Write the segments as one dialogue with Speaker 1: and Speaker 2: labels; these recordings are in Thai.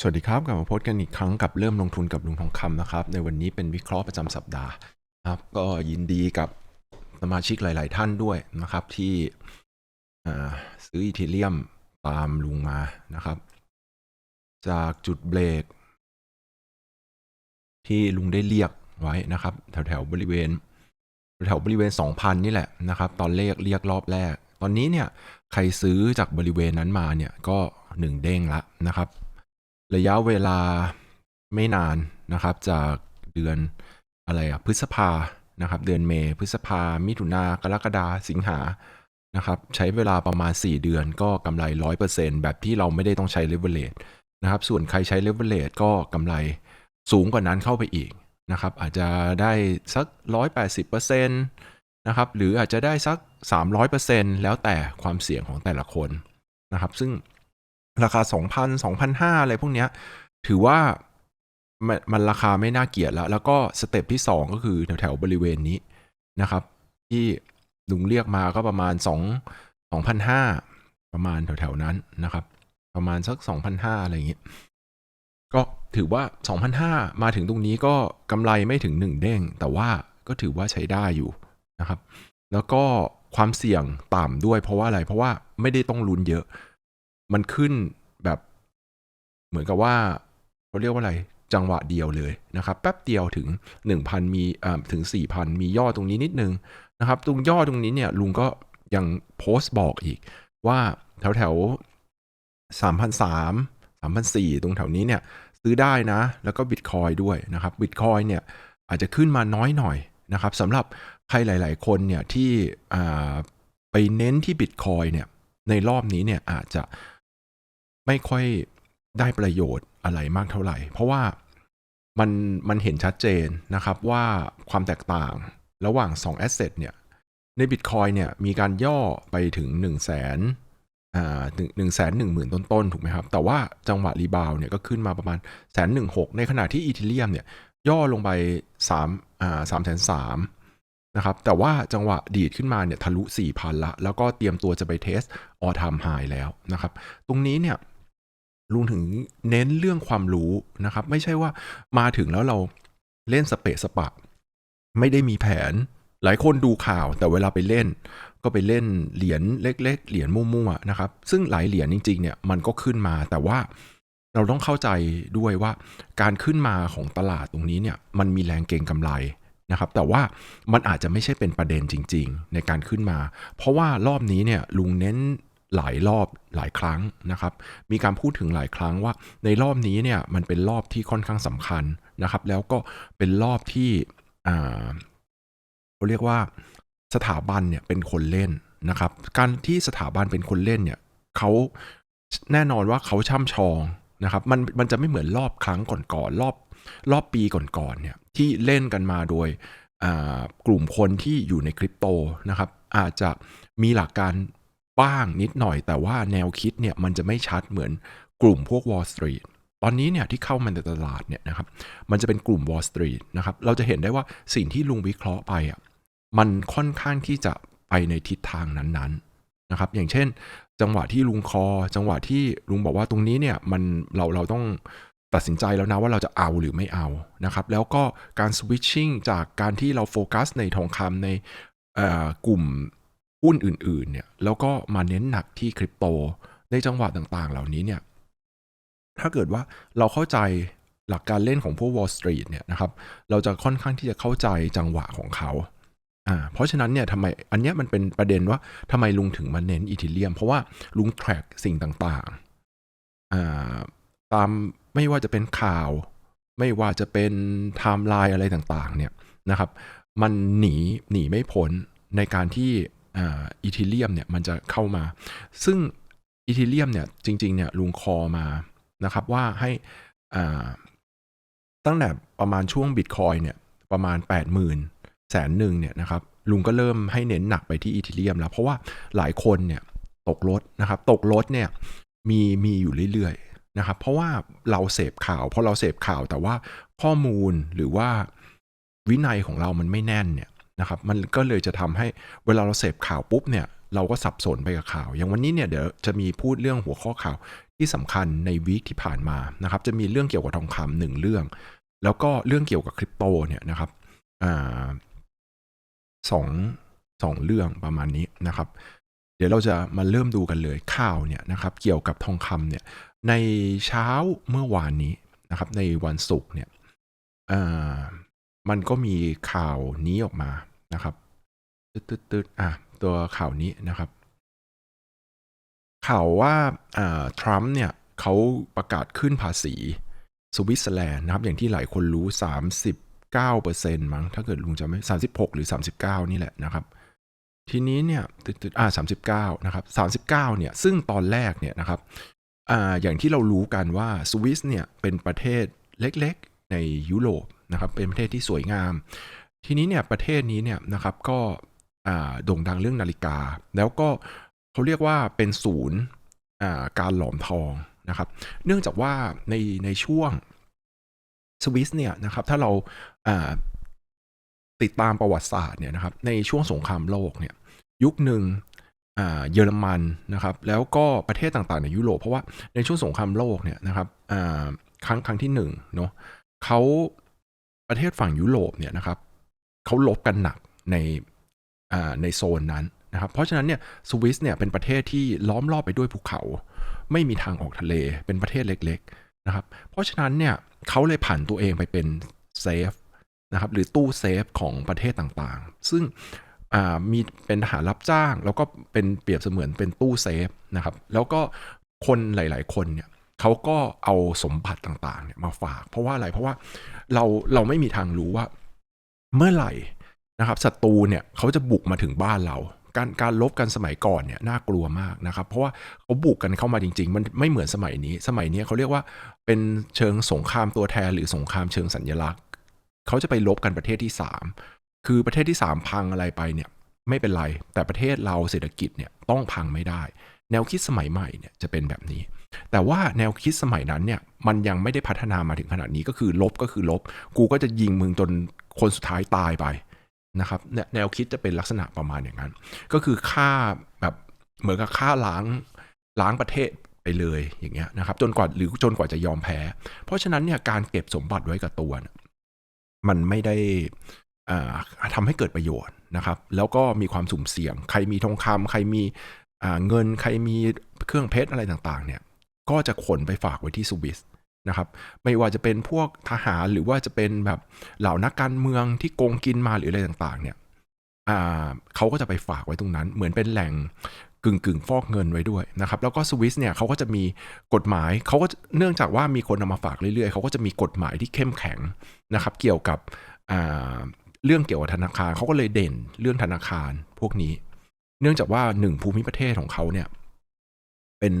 Speaker 1: สวัสดีครับกลับมาพบกันอีกครั้งกับเริ่มลงทุนกับลุงทองคำนะครับ ในวันนี้เป็นวิเคราะห์ประจำสัปดาห์ครับ ก็ยินดีกับสมาชิกหลาย ๆ ท่านด้วยนะครับ ที่ซื้ออีเทเรียมตามลุงมานะครับ จากจุดเบรก ที่ลุงได้เรียกไว้นะครับ แถว ๆ บริเวณ แถวบริเวณ 2,000 นี่แหละนะครับ ตอนเลขเรียกรอบแรก ตอนนี้เนี่ยใครซื้อจากบริเวณนั้นมาเนี่ยก็หนึ่งเด้งละนะครับ ระยะเวลาไม่นานนะครับ จากเดือนอะไรอะพฤษภานะครับ เดือนเมษพฤษภา มิถุนากรกฎาสิงหานะครับ ใช้เวลาประมาณ 4 เดือนก็กำไร 100%แบบที่เราไม่ได้ต้องใช้เลเวลเลตนะครับ ส่วนใครใช้เลเวลเลตก็กำไรสูงกว่านั้นเข้าไปอีกนะครับ อาจจะได้สัก 180%นะครับ หรืออาจจะได้สัก 300%แล้วแต่ความเสี่ยงของแต่ละคนนะครับ ซึ่ง ราคา 2,000 2,500 อะไรพวกเนี้ย ถือว่ามันมันราคาไม่น่าเกลียดแล้ว แล้วก็สเต็ปที่ 2 ก็คือแถวๆบริเวณนี้นะครับ ที่ลุงเรียกมาก็ประมาณ 2 2,500 ประมาณแถวๆนั้นนะครับ ประมาณสัก 2,500 อะไรอย่างเงี้ยก็ถือว่า 2,500 มาถึงตรงนี้ก็กำไรไม่ถึง 1 เด้ง แต่ว่าก็ถือว่าใช้ได้อยู่นะครับ แล้วก็ความเสี่ยงต่ำด้วยเพราะว่าอะไรเพราะว่าไม่ได้ต้องลุ้นเยอะ มันขึ้นแบบเหมือนกับว่าเขาเรียกว่าอะไรจังหวะเดียวเลยนะครับแป๊บเดียวถึง 1,000 มีอ่าถึง 4,000 มีย่อตรงนี้นิดนึงนะครับ ตรงย่อตรงนี้เนี่ยลุงก็ยังโพสต์บอกอีกว่าแถวแถว3,300 3,400 ตรงแถวนี้เนี่ยซื้อได้นะ แล้วก็บิตคอยด้วยนะครับบิตคอยเนี่ยอาจจะขึ้นมาน้อยหน่อยนะครับสำหรับใครหลาย ๆ คนเนี่ยที่ไปเน้นที่บิตคอยเนี่ยในรอบนี้เนี่ยอาจจะ ไม่ค่อยได้ประโยชน์อะไรมากเท่าไหร่ เพราะว่ามันมันเห็นชัดเจนนะครับว่าความแตกต่างระหว่าง2 asset เนี่ยใน Bitcoin เนี่ยมีการย่อไปถึง 1 0 0 0 0แสนอ่าหนึ่งแสนหนึ่งหมื่นต้นๆ ถูกไหมครับ แต่ว่าจังหวะรีบาวเนี่ยก็ขึ้นมาประมาณแสนหนึ่งหกในขณะที่อีเทเรียมเนี่ยย่อลงไป3อ่าสามแสนสามนะครับแต่ว่าจังหวะดีดขึ้นมาเนี่ยทะลุ 4,000 ละ แล้วก็เตรียมตัวจะไปเทสออทามไฮแล้วนะครับ ตรงนี้เนี่ย ลุงถึงเน้นเรื่องความรู้นะครับ ไม่ใช่ว่ามาถึงแล้วเราเล่นสเปะสปะ ไม่ได้มีแผน หลายคนดูข่าวแต่เวลาไปเล่น ก็ไปเล่นเหรียญเล็ก ๆ เหรียญมั่วๆนะครับ ซึ่งหลายเหรียญจริง ๆ เนี่ยมันก็ขึ้นมาแต่ว่าเราต้องเข้าใจด้วยว่าการขึ้นมาของตลาดตรงนี้เนี่ยมันมีแรงเก็งกำไรนะครับ แต่ว่ามันอาจจะไม่ใช่เป็นประเด็นจริง ๆ ในการขึ้นมา เพราะว่ารอบนี้เนี่ยลุงเน้น หลายรอบหลายครั้งนะครับ มีการพูดถึงหลายครั้งว่าในรอบนี้เนี่ยมันเป็นรอบที่ค่อนข้างสำคัญนะครับ แล้วก็เป็นรอบที่เขาเรียกว่าสถาบันเนี่ยเป็นคนเล่นนะครับ การที่สถาบันเป็นคนเล่นเนี่ยเขาแน่นอนว่าเขาช่ำชองนะครับ มันมันจะไม่เหมือนรอบครั้งก่อนๆรอบรอบปีก่อนๆเนี่ยที่เล่นกันมาโดยกลุ่มคนที่อยู่ในคริปโตนะครับ อาจจะมีหลักการ บ้างนิดหน่อย แต่ว่าแนวคิดเนี่ยมันจะไม่ชัดเหมือนกลุ่มพวก Wall Street ตอนนี้เนี่ยที่เข้ามาในตลาดเนี่ยนะครับมันจะเป็นกลุ่ม Wall Street นะครับเราจะเห็นได้ว่าสิ่งที่ลุงวิเคราะห์ไปอะมันค่อนข้างที่จะไปในทิศทางนั้นๆนะครับอย่างเช่น จังหวะที่ลุงคอ จังหวะที่ลุงบอกว่าตรงนี้เนี่ยมันเราเราต้องตัดสินใจแล้วนะว่าเราจะเอาหรือไม่เอานะครับแล้วก็การสวิตชิ่งจากการที่เราโฟกัสในทองคำในกลุ่ม หุ้นอื่นๆเนี่ยแล้วก็มาเน้นหนักที่คริปโตในจังหวะต่างๆ เหล่านี้เนี่ยถ้าเกิดว่าเราเข้าใจหลักการเล่นของพวก Wall Street เนี่ยนะครับเราจะค่อนข้างที่จะเข้าใจจังหวะของเขาอ่าเพราะฉะนั้นเนี่ยทำไมอันเนี้ยมันเป็นประเด็นว่าทำไมลุงถึงมาเน้นอีทิเลียม เพราะว่าลุง track สิ่งต่างๆอ่าตามไม่ว่าจะเป็นข่าว ไม่ว่าจะเป็นไทม์ไลน์อะไรต่างๆเนี่ยนะครับมันหนีหนีไม่พ้นในการที่ อ่าอีทิเลียมเนี่ยมันจะเข้ามา ซึ่งอีทิเลียมเนี่ยจริงๆเนี่ยลุงคอมานะครับว่าให้ตั้งแต่ประมาณช่วงบิตคอยเนี่ยประมาณ 80,000แสนหนึ่งเนี่ยนะครับลุงก็เริ่มให้เน้นหนักไปที่อีทิเลียมแล้ว เพราะว่าหลายคนเนี่ยตกรถนะครับ ตกรถเนี่ยมีมีอยู่เรื่อยๆนะครับ เพราะว่าเราเสพข่าวเพราะเราเสพข่าวแต่ว่าข้อมูลหรือว่าวินัยของเรามันไม่แน่นเนี่ย นะครับมันก็เลยจะทำให้เวลาเราเสพข่าวปุ๊บเนี่ยเราก็สับสนไปกับข่าว อย่างวันนี้เนี่ยเดี๋ยวจะมีพูดเรื่องหัวข้อข่าวที่สำคัญในวีคที่ผ่านมานะครับจะมีเรื่องเกี่ยวกับทองคำหนึ่งเรื่อง แล้วก็เรื่องเกี่ยวกับคริปโตเนี่ยนะครับอ่าสองสองเรื่องประมาณนี้นะครับ เดี๋ยวเราจะมาเริ่มดูกันเลยข่าวเนี่ยนะครับเกี่ยวกับทองคำเนี่ยในเช้าเมื่อวานนี้นะครับในวันศุกร์เนี่ยอ่า มันก็มีข่าวนี้ออกมานะครับตึ๊ดๆๆอะตัวข่าวนี้นะครับ ข่าวว่าอ่าทรัมป์เนี่ยเขาประกาศขึ้นภาษีสวิตเซอร์แลนด์นะครับ อย่างที่หลายคนรู้ 39%มั้งถ้าเกิดลุงจะไม่ 36 หรือ 39 นี่แหละนะครับ ทีนี้เนี่ยตึดๆอ่า39 นะครับ 39 เนี่ย ซึ่งตอนแรกเนี่ยนะครับอ่าอย่างที่เรารู้กันว่าสวิสเนี่ยเป็นประเทศเล็กๆในยุโรป นะครับเป็นประเทศที่สวยงาม ทีนี้เนี่ยประเทศนี้เนี่ยนะครับก็โด่งดังเรื่องนาฬิกา แล้วก็เขาเรียกว่าเป็นศูนย์การหลอมทองนะครับ เนื่องจากว่าในในช่วงสวิสเนี่ยนะครับถ้าเราติดตามประวัติศาสตร์เนี่ยนะครับในช่วงสงครามโลกเนี่ยยุคหนึ่งเยอรมันนะครับแล้วก็ประเทศต่างๆ ในยุโรปเพราะว่าในช่วงสงครามโลกเนี่ยนะครับครั้งครั้งที่หนึ่งเนาะเขา ประเทศฝั่งยุโรปเนี่ยนะครับเขาลบกันหนักในในโซนนั้นนะครับ เพราะฉะนั้นเนี่ยสวิสเนี่ยเป็นประเทศที่ล้อมรอบไปด้วยภูเขา ไม่มีทางออกทะเลเป็นประเทศเล็กๆนะครับ เพราะฉะนั้นเนี่ยเขาเลยผันตัวเองไปเป็นเซฟนะครับหรือตู้เซฟของประเทศต่างๆ ซึ่งมีเป็นทหารรับจ้าง แล้วก็เป็นเปรียบเสมือนเป็นตู้เซฟนะครับ แล้วก็คนหลาย ๆ คนเนี่ยเขาก็เอาสมบัติต่างๆเนี่ยมาฝาก เพราะว่าอะไรเพราะว่า เราเราไม่มีทางรู้ว่า เมื่อไหร่นะครับศัตรูเนี่ยเขาจะบุกมาถึงบ้านเรา การการลบกันสมัยก่อนเนี่ยน่ากลัวมากนะครับ เพราะว่าเขาบุกกันเข้ามาจริง ๆ มันไม่เหมือนสมัยนี้ สมัยนี้เขาเรียกว่าเป็นเชิงสงครามตัวแทนหรือสงครามเชิงสัญลักษณ์ เขาจะไปลบกันประเทศที่ 3 คือประเทศที่ 3 พังอะไรไปเนี่ยไม่เป็นไร แต่ประเทศเราเศรษฐกิจเนี่ยต้องพังไม่ได้ แนวคิดสมัยใหม่เนี่ยจะเป็นแบบนี้ แต่ว่าแนวคิดสมัยนั้นเนี่ยมันยังไม่ได้พัฒนามาถึงขนาดนี้ก็คือลบก็คือลบ กูก็จะยิงมึงจนคนสุดท้ายตายไปนะครับแนวคิดจะเป็นลักษณะประมาณอย่างนั้น ก็คือฆ่าแบบเหมือนกับฆ่าล้างล้างประเทศไปเลยอย่างเงี้ยนะครับ จนกว่าหรือจนกว่าจะยอมแพ้ เพราะฉะนั้นเนี่ยการเก็บสมบัติไว้กับตัวมันไม่ได้อ่าทำให้เกิดประโยชน์นะครับ แล้วก็มีความสุ่มเสี่ยง ใครมีทองคำใครมี เงินใครมีเครื่องเพชรอะไรต่างๆเนี่ยก็จะขนไปฝากไว้ที่สวิสนะครับไม่ว่าจะเป็นพวกทหารหรือว่าจะเป็นแบบเหล่านักการเมืองที่โกงกินมาหรืออะไรต่างๆเนี่ยเขาก็จะไปฝากไว้ตรงนั้น เหมือนเป็นแหล่งกึ่งกึ่งๆฟอกเงินไว้ด้วยนะครับแล้วก็สวิสเนี่ยเขาก็จะมีกฎหมายเขาก็เนื่องจากว่ามีคนเอามาฝากเรื่อยๆเขาก็จะมีกฎหมายที่เข้มแข็งนะครับเกี่ยวกับเรื่องเกี่ยวกับธนาคารเขาก็เลยเด่นเรื่องธนาคารพวกนี้ เนื่องจากว่าหนึ่งภูมิประเทศของเขาเนี่ยเป็น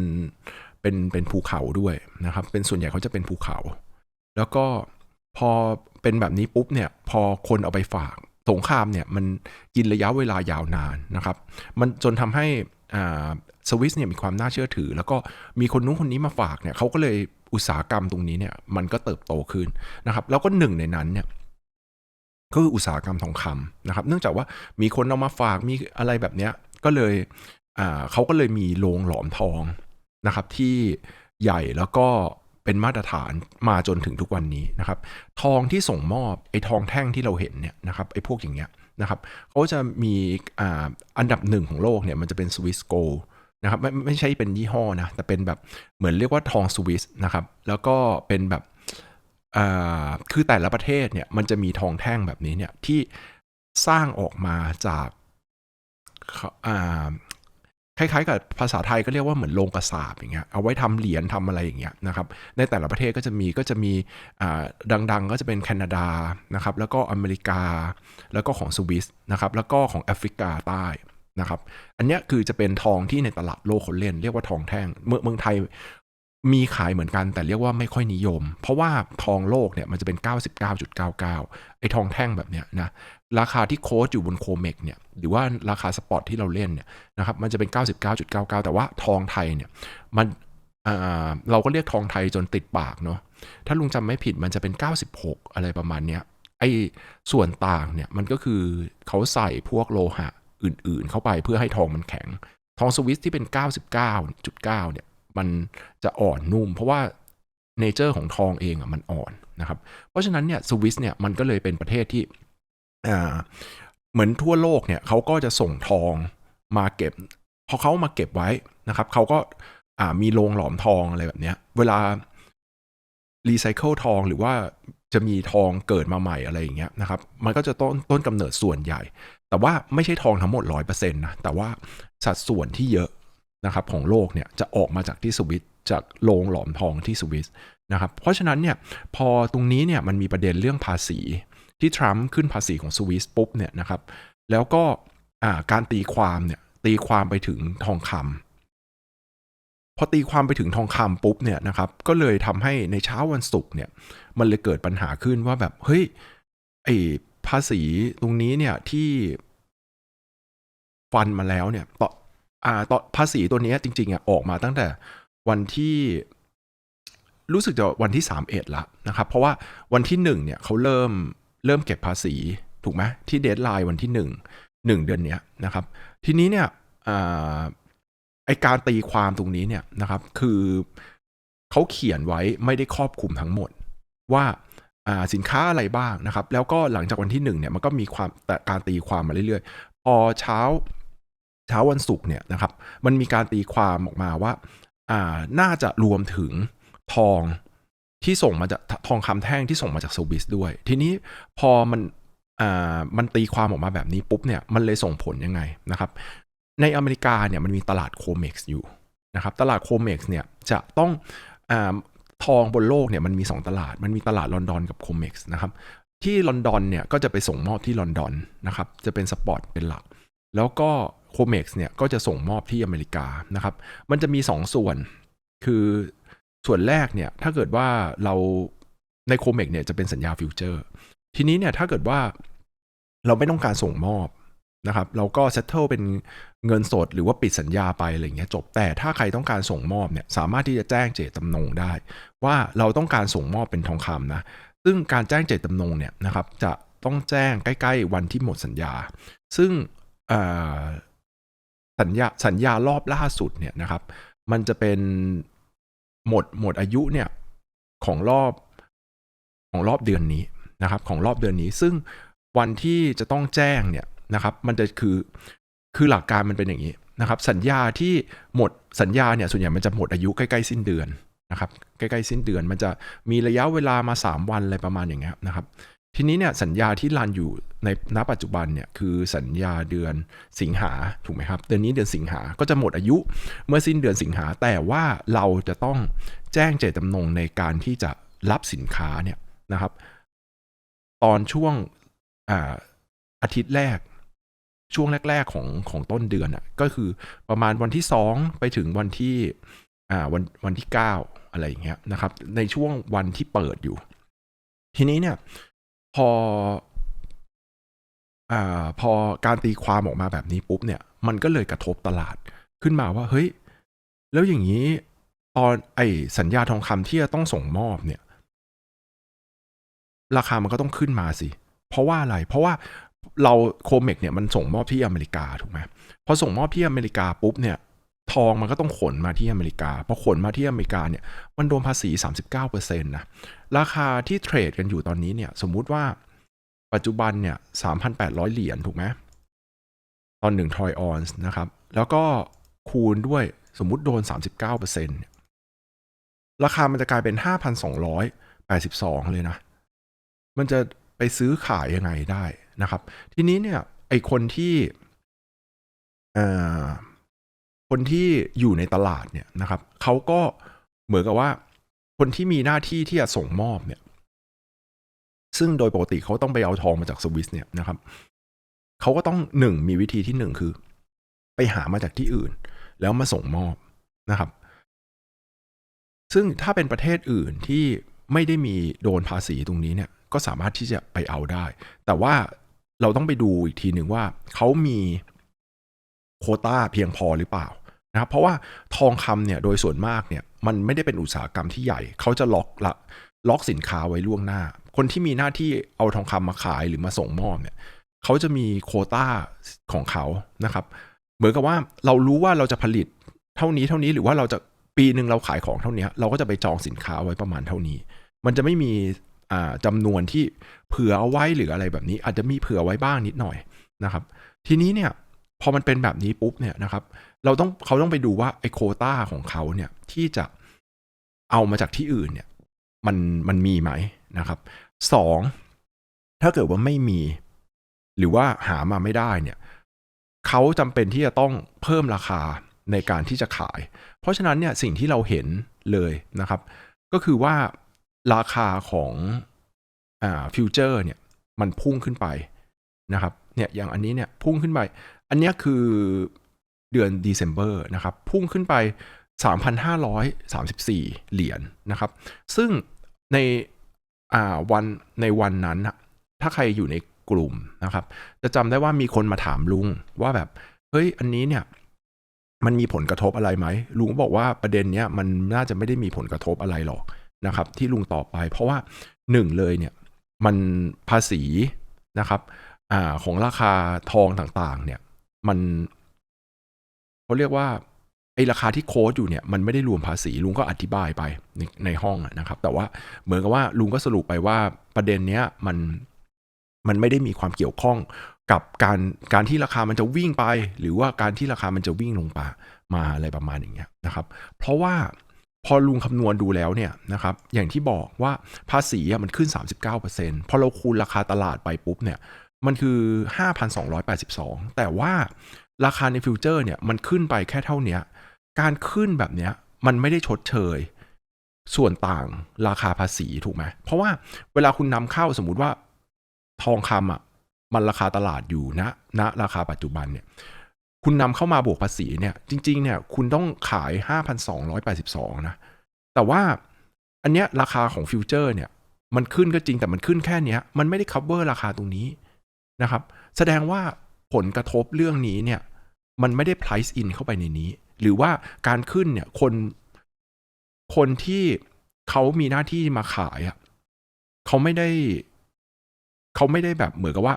Speaker 1: เป็นเป็นภูเขาด้วยนะครับ เป็นส่วนใหญ่เขาจะเป็นภูเขา แล้วก็พอเป็นแบบนี้ปุ๊บเนี่ยพอคนเอาไปฝากสงครามเนี่ยมันกินระยะเวลายาวนานนะครับ มันจนทำให้อ่าสวิสเนี่ยมีความน่าเชื่อถือ แล้วก็มีคนนู้นคนนี้มาฝากเนี่ยเขาก็เลยอุตสาหกรรมตรงนี้เนี่ยมันก็เติบโตขึ้นนะครับ แล้วก็หนึ่งในนั้นเนี่ยก็คืออุตสาหกรรมทองคำนะครับ เนื่องจากว่ามีคนเอามาฝากมีอะไรแบบเนี้ย ก็เลยเขาก็เลยมีโรงหลอมทองนะครับที่ใหญ่แล้วก็เป็นมาตรฐานมาจนถึงทุกวันนี้นะครับ ทองที่ส่งมอบไอ้ทองแท่งที่เราเห็นเนี่ยนะครับไอ้พวกอย่างเงี้ยนะครับเขาจะมีอันดับหนึ่งของโลกเนี่ยมันจะเป็นสวิสโกลนะครับไม่ไม่ใช่เป็นยี่ห้อนะแต่เป็นแบบเหมือนเรียกว่าทองสวิสนะครับแล้วก็เป็นแบบคือแต่ละประเทศเนี่ยมันจะมีทองแท่งแบบนี้เนี่ยที่สร้างออกมาจาก คล้ายๆ กับภาษาไทยก็เรียกว่าเหมือนโลงกระสาบอย่างเงี้ยเอาไว้ทำเหรียญทำอะไรอย่างเงี้ยนะครับในแต่ละประเทศก็จะมีก็จะมีดังๆ ก็จะเป็นแคนาดานะครับแล้วก็อเมริกา แล้วก็ของสวิสนะครับแล้วก็ของแอฟริกาใต้นะครับอันนี้คือจะเป็นทองที่ในตลาดโลกเขาเล่น เรียกว่าทองแท่งเมืองเมืองไทยมีขายเหมือนกันแต่เรียกว่าไม่ค่อยนิยม เพราะว่าทองโลกเนี่ยมันจะเป็น 99.99 ไอ้ทองแท่งแบบเนี้ยนะ ราคาที่โค้ดอยู่บนโคเมกเนี่ยหรือว่าราคาสปอตที่เราเล่นเนี่ยนะครับมันจะเป็น 99.99 แต่ว่าทองไทยเนี่ยมันเราก็เรียกทองไทยจนติดปากเนาะถ้าลุงจำไม่ผิดมันจะเป็น 96 อะไรประมาณเนี้ยไอ้ส่วนต่างเนี่ยมันก็คือเขาใส่พวกโลหะอื่นๆ เข้าไปเพื่อให้ทองมันแข็ง ทองสวิสที่เป็น 99.9 เนี่ยมันจะอ่อนนุ่ม เพราะว่าเนเจอร์ของทองเองอะมันอ่อนนะครับ เพราะฉะนั้นเนี่ยสวิสเนี่ยมันก็เลยเป็นประเทศที่ เหมือนทั่วโลกเนี่ยเขาก็จะส่งทองมาเก็บ พอเขามาเก็บไว้นะครับเขาก็มีโรงหลอมทองอะไรแบบเนี้ย เวลารีไซเคิลทองหรือว่าจะมีทองเกิดมาใหม่อะไรอย่างเงี้ยนะครับ มันก็จะต้นต้นกำเนิดส่วนใหญ่ แต่ว่าไม่ใช่ทองทั้งหมด100%นะ แต่ว่าสัดส่วนที่เยอะนะครับของโลกเนี่ยจะออกมาจากที่สวิตจากโรงหลอมทองที่สวิสนะครับ เพราะฉะนั้นเนี่ยพอตรงนี้เนี่ยมันมีประเด็นเรื่องภาษี ที่ทรัมป์ขึ้นภาษีของสวิสปุ๊บเนี่ยนะครับ แล้วก็การตีความเนี่ยตีความไปถึงทองคำพอตีความไปถึงทองคำปุ๊บเนี่ยนะครับ ก็เลยทำให้ในเช้าวันศุกร์เนี่ย มันเลยเกิดปัญหาขึ้นว่าแบบเฮ้ยไอภาษีตรงนี้เนี่ยที่ฟันมาแล้วเนี่ยต่ออ่าต่อภาษีตัวนี้จริงๆอะออกมาตั้งแต่วันที่รู้สึกจะวันที่สามเอ็ดละนะครับ เพราะว่าวันที่หนึ่งเนี่ยเขาเริ่ม เริ่มเก็บภาษีถูกไหมที่เดทไลน์วันที่หนึ่งหนึ่งเดือนนี้นะครับ ทีนี้เนี่ยอไอการตีความตรงนี้เนี่ยนะครับ คือเขาเขียนไว้ไม่ได้ครอบคลุมทั้งหมด ว่าสินค้าอะไรบ้างนะครับ แล้วก็หลังจากวันที่หนึ่งเนี่ยมันก็มีความแต่การตีความมาเรื่อยๆ พอเช้าเช้าวันศุกร์เนี่ยนะครับ มันมีการตีความออกมาว่า น่าจะรวมถึงทอง ที่ส่งมาจากทองคำแท่งที่ส่งมาจากสวิสด้วย ทีนี้พอมันอ่ามันตีความออกมาแบบนี้ปุ๊บเนี่ยมันเลยส่งผลยังไงนะครับ ในอเมริกาเนี่ยมันมีตลาดโคเม็กซ์อยู่นะครับ ตลาดโคเม็กซ์เนี่ยจะต้องอาทองบนโลกเนี่ยมันมี 2 ตลาด มันมีตลาดลอนดอนกับโคเม็กซ์นะครับ ที่ลอนดอนเนี่ยก็จะไปส่งมอบที่ลอนดอนนะครับ จะเป็นสปอร์ตเป็นหลัก แล้วก็โคเม็กซ์เนี่ยก็จะส่งมอบที่อเมริกานะครับ มันจะมี 2ส่วน คือ ส่วนแรกเนี่ยถ้าเกิดว่าเราในโคเมกเนี่ยจะเป็นสัญญาฟิวเจอร์ ทีนี้เนี่ยถ้าเกิดว่าเราไม่ต้องการส่งมอบนะครับเราก็เซตเทิลเป็นเงินสดหรือว่าปิดสัญญาไปอะไรเงี้ยจบแต่ถ้าใครต้องการส่งมอบเนี่ยสามารถที่จะแจ้งเจตจำนงได้ ว่าเราต้องการส่งมอบเป็นทองคำนะซึ่งการแจ้งเจตจำนงเนี่ยนะครับจะต้องแจ้งใกล้ ๆ วันที่หมดสัญญา ซึ่งสัญญาสัญญารอบล่าสุดเนี่ยนะครับ มันจะเป็น หมดหมดอายุเนี่ยของรอบของรอบเดือนนี้นะครับ ของรอบเดือนนี้ ซึ่งวันที่จะต้องแจ้งเนี่ยนะครับ มันจะคือคือหลักการมันเป็นอย่างนี้นะครับ สัญญาที่หมดสัญญาเนี่ยส่วนใหญ่มันจะหมดอายุใกล้ๆสิ้นเดือนนะครับ ใกล้ๆสิ้นเดือนมันจะมีระยะเวลามา 3 วันอะไรประมาณอย่างเงี้ยนะครับ ทีนี้เนี่ยสัญญาที่รันอยู่ในณปัจจุบันเนี่ยคือสัญญาเดือนสิงหาถูกไหมครับ เดือนนี้เดือนสิงหาก็จะหมดอายุเมื่อสิ้นเดือนสิงหาแต่ว่าเราจะต้องแจ้งเจตจำนงในการที่จะรับสินค้าเนี่ยนะครับ ตอนช่วงอาอาทิตย์แรก ช่วงแรก ๆของของต้นเดือนอะ่ะก็คือประมาณวันที่สองไปถึงวันที่อ่าวันวันที่เก้าอะไรอย่างเงี้ยนะครับ ในช่วงวันที่เปิดอยู่ ทีนี้เนี่ย พออ่าพอการตีความออกมาแบบนี้ปุ๊บเนี่ย มันก็เลยกระทบตลาดขึ้นมาว่า เฮ้ย แล้วอย่างนี้ตอนไอสัญญาทองคำที่จะต้องส่งมอบเนี่ย ราคามันก็ต้องขึ้นมาสิ เพราะว่าอะไร เพราะว่าเราโคเมกเนี่ยมันส่งมอบที่อเมริกาถูกไหมพอส่งมอบที่อเมริกาปุ๊บเนี่ย ทองมันก็ต้องขนมาที่อเมริกาพอขนมาที่อเมริกาเนี่ยมันโดนภาษี 39%นะราคาที่เทรดกันอยู่ตอนนี้เนี่ยสมมุติว่าปัจจุบันเนี่ย3,800 เหรียญถูกไหมตอนหนึ่งทรอยออนส์นะครับ แล้วก็คูณด้วยสมมุติโดน 39%ราคามันจะกลายเป็น 5,282 เลยนะ มันจะไปซื้อขายยังไงได้นะครับ ทีนี้เนี่ยไอคนที่อ่า คนที่อยู่ในตลาดเนี่ยนะครับเขาก็เหมือนกับว่า คนที่มีหน้าที่ที่จะส่งมอบเนี่ย ซึ่งโดยปกติเขาต้องไปเอาทองมาจากสวิสเนี่ยนะครับเขาก็ต้องหนึ่งมีวิธีที่หนึ่งคือ ไปหามาจากที่อื่น แล้วมาส่งมอบนะครับ ซึ่งถ้าเป็นประเทศอื่นที่ไม่ได้มีโดนภาษีตรงนี้เนี่ย ก็สามารถที่จะไปเอาได้ แต่ว่าเราต้องไปดูอีกทีหนึ่งว่าเขามี โคต้าเพียงพอหรือเปล่านะครับเพราะว่าทองคำเนี่ยโดยส่วนมากเนี่ยมันไม่ได้เป็นอุตสาหกรรมที่ใหญ่ เขาจะล็อกละล็อกสินค้าไว้ล่วงหน้า คนที่มีหน้าที่เอาทองคำมาขายหรือมาส่งมอบเนี่ยเขาจะมีโคต้าของเขานะครับ เหมือนกับว่าเรารู้ว่าเราจะผลิตเท่านี้เท่านี้หรือว่าเราจะปีหนึ่งเราขายของเท่านี้ เราก็จะไปจองสินค้าไว้ประมาณเท่านี้ มันจะไม่มีอ่าจำนวนที่เผื่อเอาไว้หรืออะไรแบบนี้ อาจจะมีเผื่อไว้บ้างนิดหน่อยนะครับ ทีนี้เนี่ย พอมันเป็นแบบนี้ปุ๊บเนี่ยนะครับ เราต้องเขาต้องไปดูว่าไอ้โคต้าของเขาเนี่ยที่จะเอามาจากที่อื่นเนี่ย มันมันมีไหมนะครับสองถ้าเกิดว่าไม่มี หรือว่าหามาไม่ได้เนี่ยเขาจำเป็นที่จะต้องเพิ่มราคาในการที่จะขาย เพราะฉะนั้นเนี่ยสิ่งที่เราเห็นเลยนะครับ ก็คือว่าราคาของอ่าฟิวเจอร์เนี่ยมันพุ่งขึ้นไปนะครับเนี่ยอย่างอันนี้เนี่ยพุ่งขึ้นไป อันนี้คือเดือน December นะครับ พุ่งขึ้นไป 3,534 เหรียญนะครับ ซึ่งในวันในวันนั้น ถ้าใครอยู่ในกลุ่มนะครับ จะจำได้ว่ามีคนมาถามลุงว่าแบบ เฮ้ย อันนี้เนี่ยมันมีผลกระทบอะไรไหมลุงบอกว่าประเด็นเนี้ยมันน่าจะไม่ได้มีผลกระทบอะไรหรอกนะครับ ที่ลุงตอบไป เพราะว่าหนึ่งเลยเนี่ยมันภาษีนะครับอของราคาทองต่างๆเนี่ย มันเขาเรียกว่าไอ้ราคาที่โค้ดอยู่เนี่ยมันไม่ได้รวมภาษีลุงก็อธิบายไปในในห้องนะครับ แต่ว่าเหมือนกับว่าลุงก็สรุปไปว่าประเด็นเนี้ยมันมันไม่ได้มีความเกี่ยวข้องกับการการที่ราคามันจะวิ่งไป หรือว่าการที่ราคามันจะวิ่งลงไปมาอะไรประมาณอย่างเงี้ยนะครับ เพราะว่าพอลุงคำนวณดูแล้วเนี่ยนะครับอย่างที่บอกว่าภาษีมันขึ้น 39%พอเราคูณราคาตลาดไปปุ๊บเนี่ย มันคือ 5,282 แต่ว่าราคาในฟิวเจอร์เนี่ยมันขึ้นไปแค่เท่านี้การขึ้นแบบเนี้ยมันไม่ได้ชดเชย ส่วนต่างราคาภาษีถูกไหม เพราะว่าเวลาคุณนำเข้าสมมุติว่าทองคำอะมันราคาตลาดอยู่ณณราคาปัจจุบันเนี่ยคุณนำเข้ามาบวกภาษีเนี่ยจริง ๆ เนี่ยคุณต้องขาย 5,282 นะ แต่ว่าอันเนี้ยราคาของฟิวเจอร์เนี่ยมันขึ้นก็จริงแต่มันขึ้นแค่เนี้ย มันไม่ได้ cover ราคาตรงนี้ นะครับ แสดงว่าผลกระทบเรื่องนี้เนี่ย มันไม่ได้ price in เข้าไปในนี้ หรือว่าการขึ้นเนี่ยคน คนที่เขามีหน้าที่มาขายอะเขาไม่ได้ เขาไม่ได้แบบเหมือนกับว่า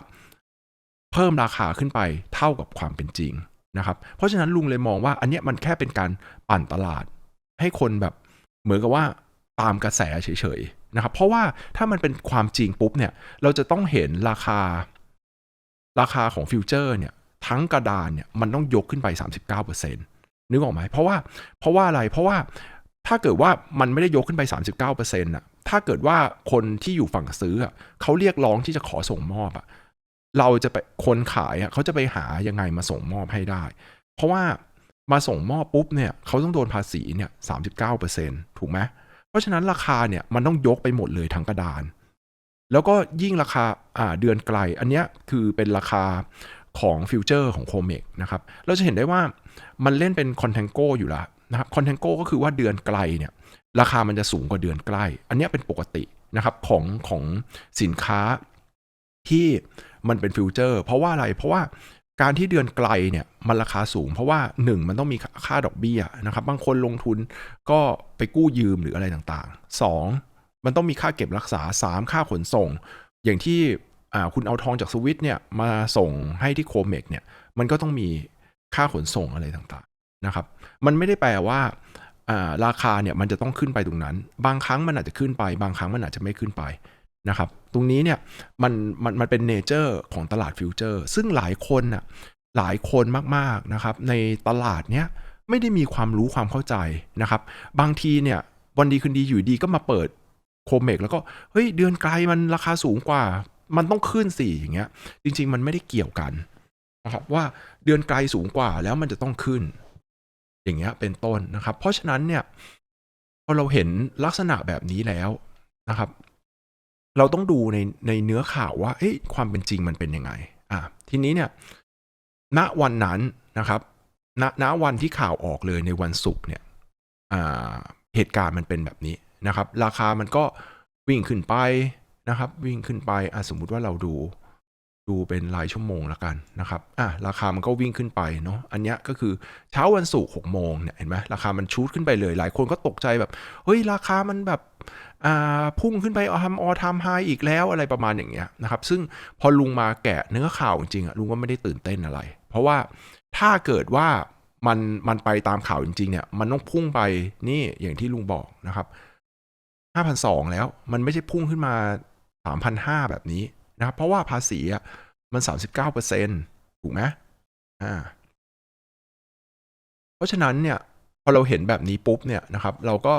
Speaker 1: เพิ่มราคาขึ้นไปเท่ากับความเป็นจริงนะครับ เพราะฉะนั้นลุงเลยมองว่า อันเนี้ยมันแค่เป็นการปั่นตลาด ให้คนแบบเหมือนกับว่าตามกระแสเฉยๆนะครับ เพราะว่าถ้ามันเป็นความจริงปุ๊บเนี่ย เราจะต้องเห็นราคา ราคาของฟิวเจอร์เนี่ยทั้งกระดานเนี่ยมันต้องยกขึ้นไป 39%นึกออกไหมเพราะว่าเพราะว่าอะไรเพราะว่าถ้าเกิดว่ามันไม่ได้ยกขึ้นไป 39%น่ะถ้าเกิดว่าคนที่อยู่ฝั่งซื้อเขาเรียกร้องที่จะขอส่งมอบอะเราจะไปคนขายอะเขาจะไปหายังไงมาส่งมอบให้ได้ เพราะว่ามาส่งมอบปุ๊บเนี่ยเขาต้องโดนภาษีเนี่ย39%ถูกไหมเพราะฉะนั้นราคาเนี่ยมันต้องยกไปหมดเลยทั้งกระดาน แล้วก็ยิ่งราคาอ่าเดือนไกล อันเนี้ยคือเป็นราคาของฟิวเจอร์ของโคเมกนะครับ เราจะเห็นได้ว่ามันเล่นเป็นคอนแทงโกอยู่แล้วนะครับคอนแทงโกก็คือว่าเดือนไกลเนี่ยราคามันจะสูงกว่าเดือนใกล้ อันนี้เป็นปกตินะครับของของสินค้าที่มันเป็นฟิวเจอร์ เพราะว่าอะไร เพราะว่าการที่เดือนไกลเนี่ยมันราคาสูง เพราะว่า 1 มันต้องมีค่าดอกเบี้ยนะครับ บางคนลงทุนก็ไปกู้ยืมหรืออะไรต่างๆ 2 มันต้องมีค่าเก็บรักษา 3 ค่าขนส่ง อย่างที่คุณเอาทองจากสวิตเนี่ยมาส่งให้ที่โคเมกเนี่ยมันก็ต้องมีค่าขนส่งอะไรต่างๆนะครับ มันไม่ได้แปลว่าอ่าราคาเนี่ยมันจะต้องขึ้นไปตรงนั้น บางครั้งมันอาจจะขึ้นไป บางครั้งมันอาจจะไม่ขึ้นไปนะครับ ตรงนี้เนี่ยมันมันมันเป็นเนเจอร์ของตลาดฟิวเจอร์ ซึ่งหลายคนน่ะหลายคนมากๆนะครับ ในตลาดเนี้ยไม่ได้มีความรู้ความเข้าใจนะครับ บางทีเนี่ยวันดีคืนดีอยู่ดีก็มาเปิด โคเมกแล้วก็เฮ้ยเดือนไกลมันราคาสูงกว่า มันต้องขึ้นสิอย่างเงี้ย จริง ๆ มันไม่ได้เกี่ยวกันนะครับว่าเดือนไกลสูงกว่าแล้วมันจะต้องขึ้น อย่างเงี้ยเป็นต้นนะครับ เพราะฉะนั้นเนี่ยพอเราเห็นลักษณะแบบนี้แล้วนะครับ เราต้องดูในในเนื้อข่าวว่าเอ้ยความเป็นจริงมันเป็นยังไงอะทีนี้เนี่ย ณวันนั้นนะครับ ณณวันที่ข่าวออกเลยในวันศุกร์เนี่ย อ่า เหตุการณ์มันเป็นแบบนี้ นะครับ ราคามันก็วิ่งขึ้นไปนะครับ วิ่งขึ้นไปอะสมมุติว่าเราดูดูเป็นรายชั่วโมงล้วกันนะครับอะราคามันก็วิ่งขึ้นไปเนาะอันนี้ก็คือเช้าวันศุกร์หกโมงเนี่ยเห็นไหมราคามันชูดขึ้นไปเลย หลายคนก็ตกใจแบบเฮ้ยราคามันแบบอ่าพุ่งขึ้นไปทำออทามไฮอีกแล้วอะไรประมาณอย่างเงี้ยนะครับ ซึ่งพอลุงมาแกะเนื้อข่าวจริงๆอะลุงก็ไม่ได้ตื่นเต้นอะไร เพราะว่าถ้าเกิดว่ามันมันไปตามข่าวจริงๆเนี่ยมันต้องพุ่งไปนี่อย่างที่ลุงบอกนะครับ 5,200 แล้ว มันไม่ใช่พุ่งขึ้นมา 3,500 แบบนี้นะครับเพราะว่าภาษีอะมัน 39%ถูกไหมอ่าเพราะฉะนั้นเนี่ยพอเราเห็นแบบนี้ปุ๊บเนี่ยนะครับ เราก็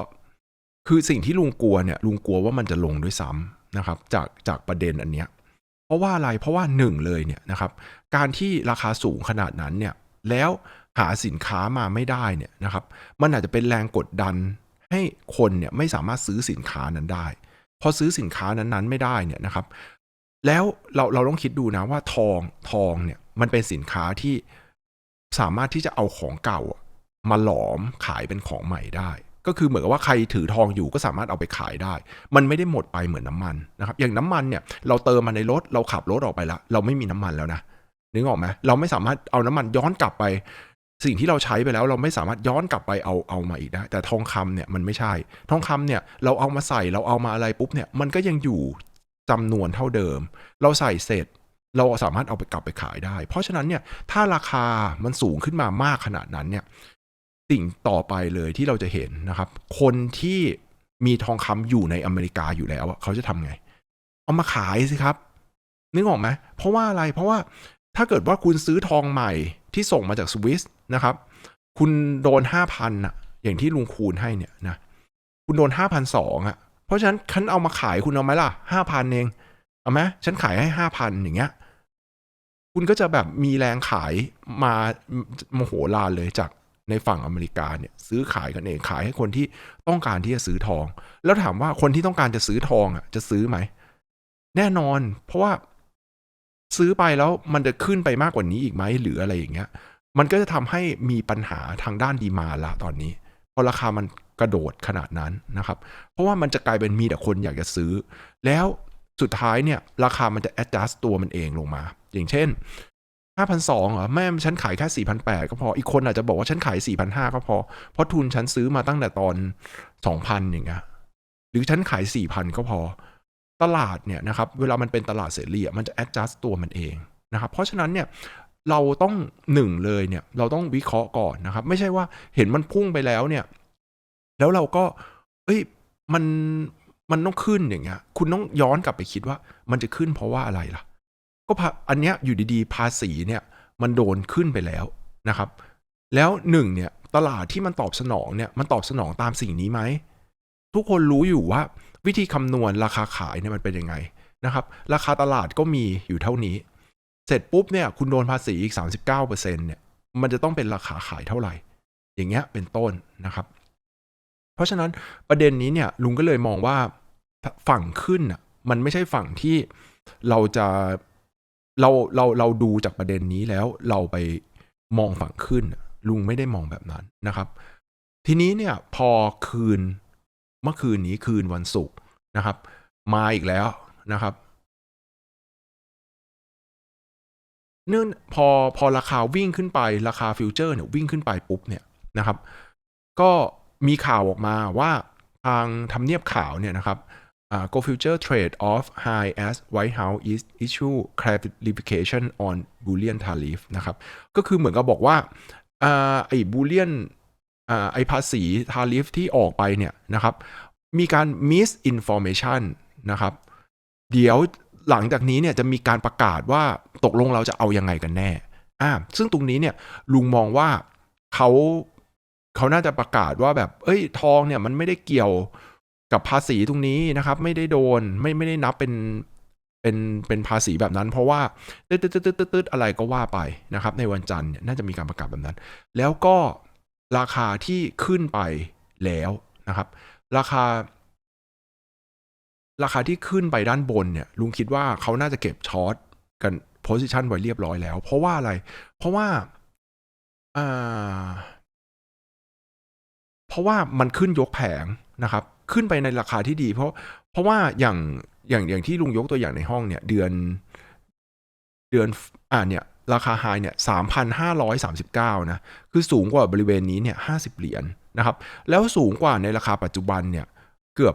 Speaker 1: คือสิ่งที่ลุงกลัวเนี่ยลุงกลัวว่ามันจะลงด้วยซ้ำนะครับ จากจากประเด็นอันเนี้ยเพราะว่าอะไรเพราะว่าหนึ่งเลยเนี่ยนะครับ การที่ราคาสูงขนาดนั้นเนี่ยแล้วหาสินค้ามาไม่ได้เนี่ยนะครับ มันอาจจะเป็นแรงกดดัน ให้คนเนี่ยไม่สามารถซื้อสินค้านั้นได้ พอซื้อสินค้านั้นๆไม่ได้เนี่ยนะครับ แล้วเราเราต้องคิดดูนะว่าทองทองเนี่ยมันเป็นสินค้าที่สามารถที่จะเอาของเก่ามาหลอมขายเป็นของใหม่ได้ ก็คือเหมือนกับว่าใครถือทองอยู่ก็สามารถเอาไปขายได้ มันไม่ได้หมดไปเหมือนน้ำมันนะครับ อย่างน้ำมันเนี่ยเราเติมมาในรถเราขับรถออกไปแล้วเราไม่มีน้ำมันแล้วนะนึกออกไหมเราไม่สามารถเอาน้ำมันย้อนกลับไป สิ่งที่เราใช้ไปแล้วเราไม่สามารถย้อนกลับไปเอาเอามาอีกได้ แต่ทองคำเนี่ยมันไม่ใช่ ทองคำเนี่ยเราเอามาใส่เราเอามาอะไรปุ๊บเนี่ยมันก็ยังอยู่จำนวนเท่าเดิม เราใส่เสร็จเราสามารถเอาไปกลับไปขายได้ เพราะฉะนั้นเนี่ยถ้าราคามันสูงขึ้นมามากขนาดนั้นเนี่ยสิ่งต่อไปเลยที่เราจะเห็นนะครับ คนที่มีทองคำอยู่ในอเมริกาอยู่แล้วเขาจะทำไง เอามาขายสิครับ นึกออกไหมเพราะว่าอะไรเพราะว่า ถ้าเกิดว่าคุณซื้อทองใหม่ที่ส่งมาจากสวิสนะครับ คุณโดนห้าพันอะอย่างที่ลุงคูณให้เนี่ยนะ คุณโดนห้าพันสองอะเพราะฉะนั้นฉันเอามาขายคุณเอาไหมล่ะห้าพันเอง เอาไหมฉันขายให้ห้าพันอย่างเงี้ย คุณก็จะแบบมีแรงขายมาโมโหลานเลยจากในฝั่งอเมริกาเนี่ยซื้อขายกันเองขายให้คนที่ต้องการที่จะซื้อทอง แล้วถามว่าคนที่ต้องการจะซื้อทองอะจะซื้อไหมแน่นอน เพราะว่า ซื้อไปแล้วมันจะขึ้นไปมากกว่านี้อีกไหมหรืออะไรอย่างเงี้ย มันก็จะทำให้มีปัญหาทางด้านดีมาละตอนนี้พอราคามันกระโดดขนาดนั้นนะครับ เพราะว่ามันจะกลายเป็นมีแต่คนอยากจะซื้อ แล้วสุดท้ายเนี่ย ราคามันจะ adjust ตัวมันเองลงมา อย่างเช่น5,200เหรอแม่ฉันขายแค่ 4,800 ก็พอ อีกคนอาจจะบอกว่าฉันขาย 4,500 ก็พอ เพราะทุนฉันซื้อมาตั้งแต่ตอน 2,000 อย่างเงี้ย หรือฉันขาย 4,000 ก็พอ ตลาดเนี่ยนะครับเวลามันเป็นตลาดเสรีอะมันจะ adjust ตัวมันเองนะครับเพราะฉะนั้นเนี่ยเราต้องหนึ่งเลยเนี่ยเราต้องวิเคราะห์ก่อนนะครับ ไม่ใช่ว่าเห็นมันพุ่งไปแล้วเนี่ย แล้วเราก็ เอ้ยมันมันต้องขึ้นอย่างเงี้ย คุณต้องย้อนกลับไปคิดว่า มันจะขึ้นเพราะว่าอะไรล่ะ ก็ภาอันเนี้ยอยู่ดีๆ ภาษีเนี่ย มันโดนขึ้นไปแล้วนะครับ แล้วหนึ่งเนี่ย ตลาดที่มันตอบสนองเนี่ย มันตอบสนองตามสิ่งนี้ไหม ทุกคนรู้อยู่ว่า วิธีคำนวณราคาขายเนี่ยมันเป็นยังไงนะครับ ราคาตลาดก็มีอยู่เท่านี้ เสร็จปุ๊บเนี่ยคุณโดนภาษีอีก 39%เนี่ยมันจะต้องเป็นราคาขายเท่าไหร่ อย่างเงี้ยเป็นต้นนะครับ เพราะฉะนั้นประเด็นนี้เนี่ยลุงก็เลยมองว่าฝั่งขึ้นอะมันไม่ใช่ฝั่งที่เราจะเราเราเราดูจากประเด็นนี้แล้วเราไปมองฝั่งขึ้น ลุงไม่ได้มองแบบนั้นนะครับ ทีนี้เนี่ยพอคืน เมื่อคืนนี้คืนวันศุกร์นะครับ มาอีกแล้วนะครับ เนื่องพอพอราคาวิ่งขึ้นไปราคาฟิวเจอร์เนี่ยวิ่งขึ้นไปปุ๊บเนี่ยนะครับ ก็มีข่าวออกมาว่าทางทำเนียบข่าวเนี่ยนะครับอ่า Go Future Trade Off High as White House is issue clarification on Bullion Tariff นะครับ ก็คือเหมือนกับบอกว่าอ่าไอ้ Bullion อ่าไอภาษี Tariff ที่ออกไปเนี่ยนะครับ มีการ misinformation นะครับ เดี๋ยวหลังจากนี้เนี่ยจะมีการประกาศว่าตกลงเราจะเอายังไงกันแน่อ่าซึ่งตรงนี้เนี่ยลุงมองว่าเขาเขาน่าจะประกาศว่าแบบ เอ้ยทองเนี่ยมันไม่ได้เกี่ยวกับภาษีตรงนี้นะครับ ไม่ได้โดนไม่ไม่ได้นับเป็นเป็นเป็นภาษีแบบนั้น เพราะว่าตืดตืดตืดตืดอะไรก็ว่าไปนะครับ ในวันจันทร์เนี่ยน่าจะมีการประกาศแบบนั้น แล้วก็ ราคาที่ขึ้นไปแล้วนะครับ ราคา ราคาที่ขึ้นไปด้านบนเนี่ยลุงคิดว่าเขาน่าจะเก็บช็อตกันโพ i ิชันไว้เรียบร้อยแล้ว เพราะว่าอะไร เพราะว่าอ่าเพราะว่ามันขึ้นยกแผงนะครับ ขึ้นไปในราคาที่ดี เพราะเพราะว่าอย่างอย่างอย่างที่ลุงยกตัวอย่างในห้องเนี่ย เดือน เดือนอ่าเนี่ย ราคาไฮเนี่ย3,539นะ คือสูงกว่าบริเวณนี้เนี่ย50เหรียญนะครับ แล้วสูงกว่าในราคาปัจจุบันเนี่ยเกือบ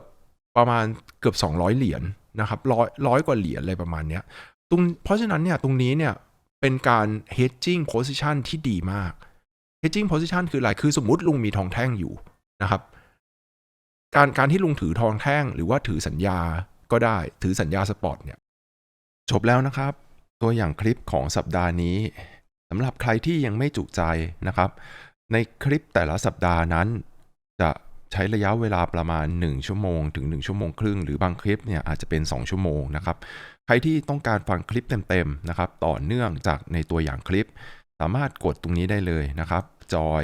Speaker 1: ประมาณเกือบ200เหรียญนะครับร้อยร้อยกว่าเหรียญอะไรประมาณเนี้ยตรงเพราะฉะนั้นเนี่ยตรงนี้เนี่ยเป็นการ hedging position ที่ดีมาก hedging position คืออะไร คือสมมุติลุงมีทองแท่งอยู่นะครับ การการที่ลุงถือทองแท่งหรือว่าถือสัญญาก็ได้ ถือสัญญาสปอร์ตเนี่ยจบแล้วนะครับ ตัวอย่างคลิปของสัปดาห์นี้สำหรับใครที่ยังไม่จุใจนะครับ ในคลิปแต่ละสัปดาห์นั้น จะใช้ระยะเวลาประมาณ 1 ชั่วโมง ถึง 1 ชั่วโมงครึ่ง หรือบางคลิปเนี่ยอาจจะเป็น 2 ชั่วโมงนะครับ ใครที่ต้องการฟังคลิปเต็มๆนะครับ ต่อเนื่องจากในตัวอย่างคลิป สามารถกดตรงนี้ได้เลยนะครับจอย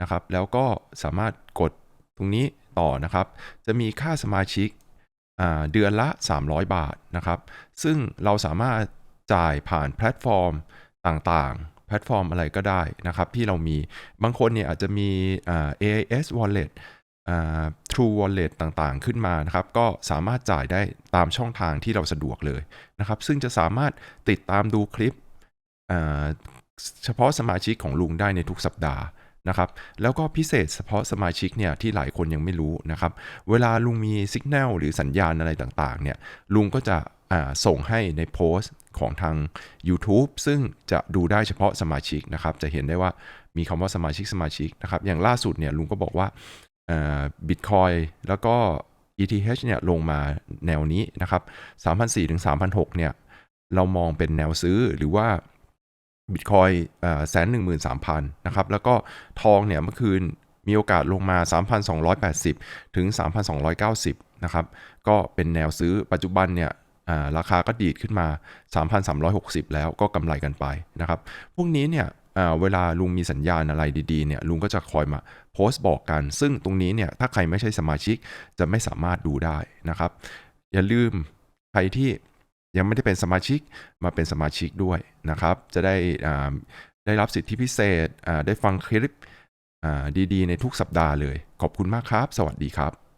Speaker 1: นะครับแล้วก็สามารถกดตรงนี้ต่อนะครับ จะมีค่าสมาชิกอ่าเดือนละ 300 บาทนะครับ ซึ่งเราสามารถ จ่ายผ่านแพลตฟอร์มต่างๆ แพลตฟอร์มอะไรก็ได้นะครับ ที่เรามีบางคนเนี่ยอาจจะมี AIS Wallet True Wallet ต่างๆ ขึ้นมานะครับ ก็สามารถจ่ายได้ตามช่องทางที่เราสะดวกเลยนะครับ ซึ่งจะสามารถติดตามดูคลิปเฉพาะสมาชิกของลุงได้ในทุกสัปดาห์นะครับ แล้วก็พิเศษเฉพาะสมาชิกเนี่ยที่หลายคนยังไม่รู้นะครับ เวลาลุงมีสัญญาณหรือสัญญาณอะไรต่างๆเนี่ยลุงก็จะส่งให้ในโพสต์ ของทาง YouTube ซึ่งจะดูได้เฉพาะสมาชิกนะครับ จะเห็นได้ว่ามีคำว่าสมาชิกสมาชิกนะครับ อย่างล่าสุดเนี่ยลุงก็บอกว่าบิตคอยแล้วก็ ETH เนี่ยลงมาแนวนี้นะครับ3,400ถึง3,600เนี่ยเรามองเป็นแนวซื้อหรือว่าบิตคอยแสนหนึ่งหมื่นสามพันนะครับ แล้วก็ทองเนี่ยเมื่อคืนมีโอกาสลงมา 3,280 ถึง 3,290 นะครับ ก็เป็นแนวซื้อปัจจุบันเนี่ย ราคาก็ดีดขึ้นมา 3,360 แล้วก็กำไรกันไปนะครับ พวกนี้เนี่ยเวลาลุงมีสัญญาณอะไรดีๆเนี่ยลุงก็จะคอยมาโพสต์บอกกัน ซึ่งตรงนี้เนี่ยถ้าใครไม่ใช่สมาชิกจะไม่สามารถดูได้นะครับ อย่าลืมใครที่ยังไม่ได้เป็นสมาชิกมาเป็นสมาชิกด้วยนะครับ จะได้ได้รับสิทธิพิเศษได้ฟังคลิปดีๆ ในทุกสัปดาห์เลย ขอบคุณมากครับ สวัสดีครับ